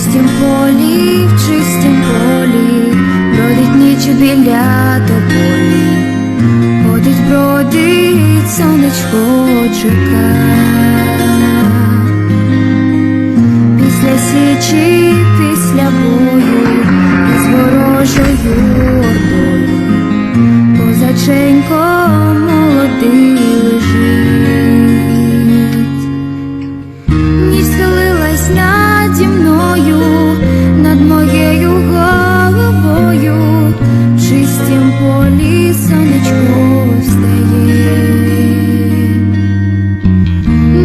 чистім полі, в чистім полі, бродить ніч біля тополі, ходить, бродить, сонечко чека. Після січі, після бою, з ворожою ордою, козаченько полі сонечко встає.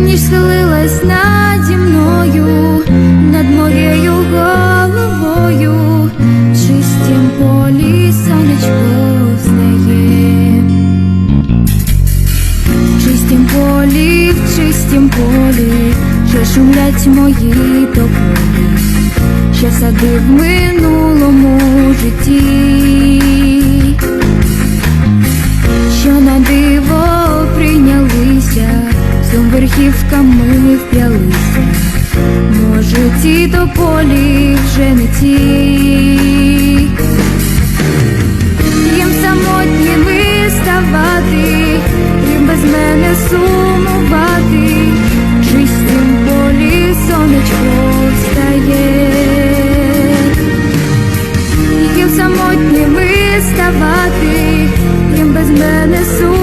Ніч схилилась наді мною, над моєю головою, чистім полі сонечко встає. В чистім полі, в чистім полі, що мої тополі, що в минулому житті, всім верхівками вп'ялися, може ті тополі вже не ті. Їм самотніми ставати, їм без мене сумувати, в чистім полі сонечко встає, їм самотніми ставати, їм без мене сумувати,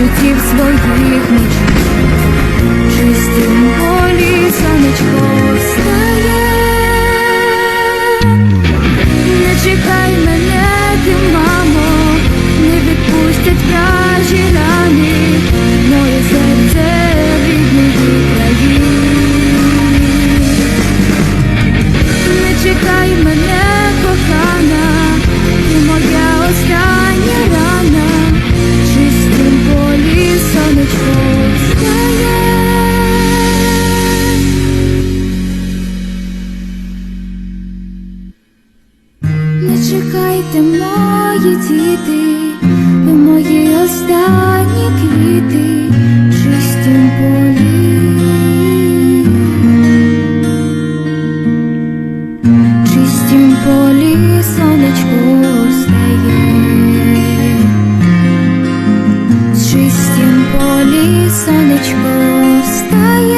почуттів своїх. ночей, Не чекайте, мої діти, мої останні квіти, чистім полі. Чистім полі сонечко встає. В чистім полі сонечко встає.